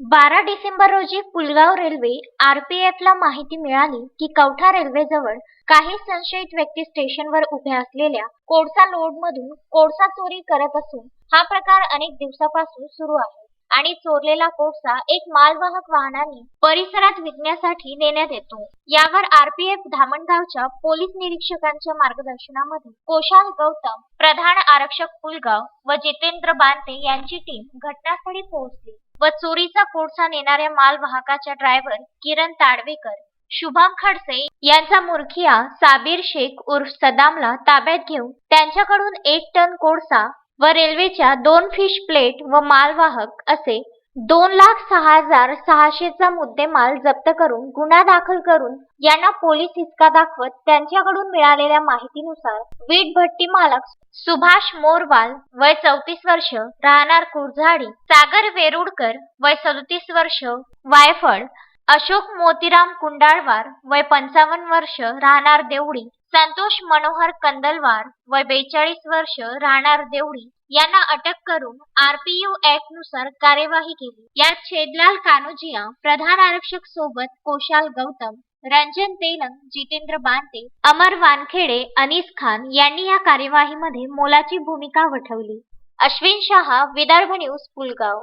बारा डिसेंबर रोजी पुलगाव रेल्वे आरपीएफला माहिती मिळाली की कवठा रेल्वेजवळ काही संशयित व्यक्ती स्टेशनवर उभ्या असलेल्या कोळसा लोडमधून कोळसा चोरी करत असून हा प्रकार अनेक दिवसापासून सुरू आहे. आणि चोरलेला कोळसा एक मालवाहक वाहनाने परिसरात विकण्यासाठी नेण्यात येतो. यावर आरपीएफ धामणगावच्या पोलीस निरीक्षकांच्या मार्गदर्शनामध्ये कोशाल गौतम प्रधान आरक्षक पुलगाव व जितेंद्र बांते यांची टीम घटनास्थळी पोहोचली व चोरीचा कोळसा नेणाऱ्या मालवाहकाच्या ड्रायव्हर किरण ताडवेकर शुभम खडसे यांचा मुरखिया साबीर शेख उर्फ सदामला ताब्यात घेऊन त्यांच्याकडून एक टन कोळसा व रेल्वेच्या दोन फिश प्लेट व मालवाहक असे दोन लाख सहा हजार सहाशेचा मुद्देमाल जप्त करून गुन्हा दाखल करून यांना पोलीस हिसका दाखवत त्यांच्याकडून मिळालेल्या माहितीनुसार वीट भट्टी मालक सुभाष मोरवाल वय चौतीस वर्ष राहणार कुरझाडी सागर वेरुडकर वय सदतीस वर्ष वायफळ अशोक मोतीराम कुंडाळवार वय पंचावन्न वर्ष राहणार देवडी संतोष मनोहर कंदलवार वय बेचाळीस वर्ष राहणार देवडी यांना अटक करून आरपीयू ऍक्टनुसार कार्यवाही केली. यात छेदलाल कानोजिया प्रधान आरक्षक सोबत कोशाल गौतम रंजन तेलंग जितेंद्र बांते अमर वानखेडे अनीस खान यांनी या कार्यवाहीमध्ये मोलाची भूमिका वठवली. अश्विन शहा विदर्भ न्यूज पुलगाव.